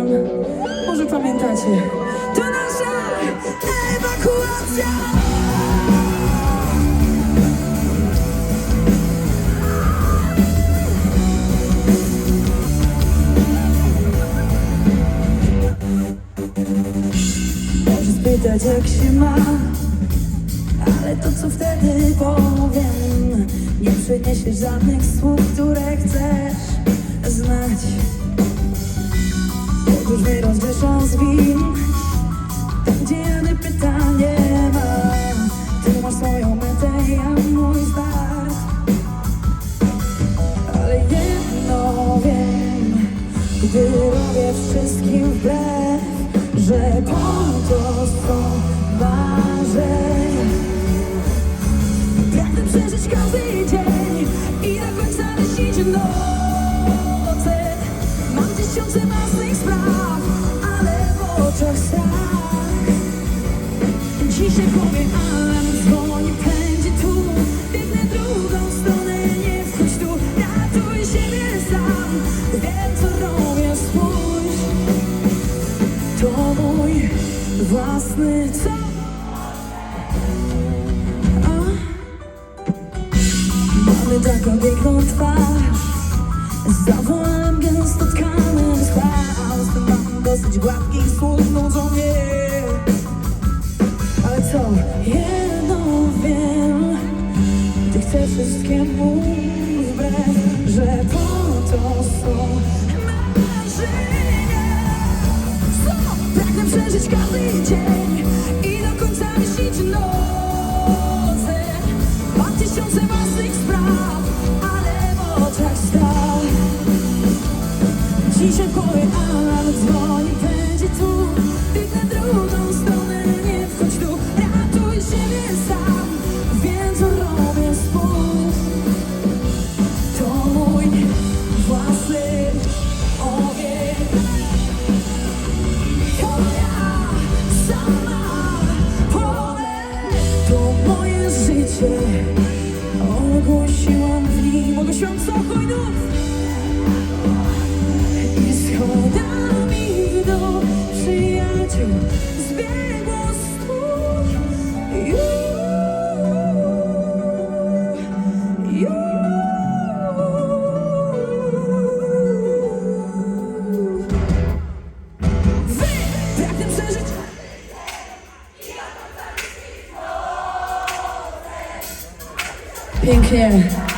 śpiewam, może pamiętacie. To nasza ewakuacja! Spytać jak się ma Ale to co wtedy powiem Nie przyniesie żadnych słów, które wszystkim wbrew Że to są marzeń Pragnę przeżyć każdy dzień I końca myślić nocy Mam tysiące własnych spraw Ale w oczach strach. Dzisiaj powie alarm dzwoni pędzi tu. Biegnę drugą stronę, nie wchodź tu. Ratuj siebie sam Mamy taką piękną twarz Zawołałem gęsto tkanym z chwast Mam dosyć gładkich słów, nudzą mnie ale co? Jedno wiem Ty chcesz wszystkiemu wbrew Że po to są marzenia? Pragnę przeżyć każdy dzień I do końca myśleć nocy. Mam tysiące własnych spraw Ale w oczach strach Dzisiaj powie alarm dzwoni, Nim, ogłosiłam co hojnów i schodami dół przyjaciół Pięknie.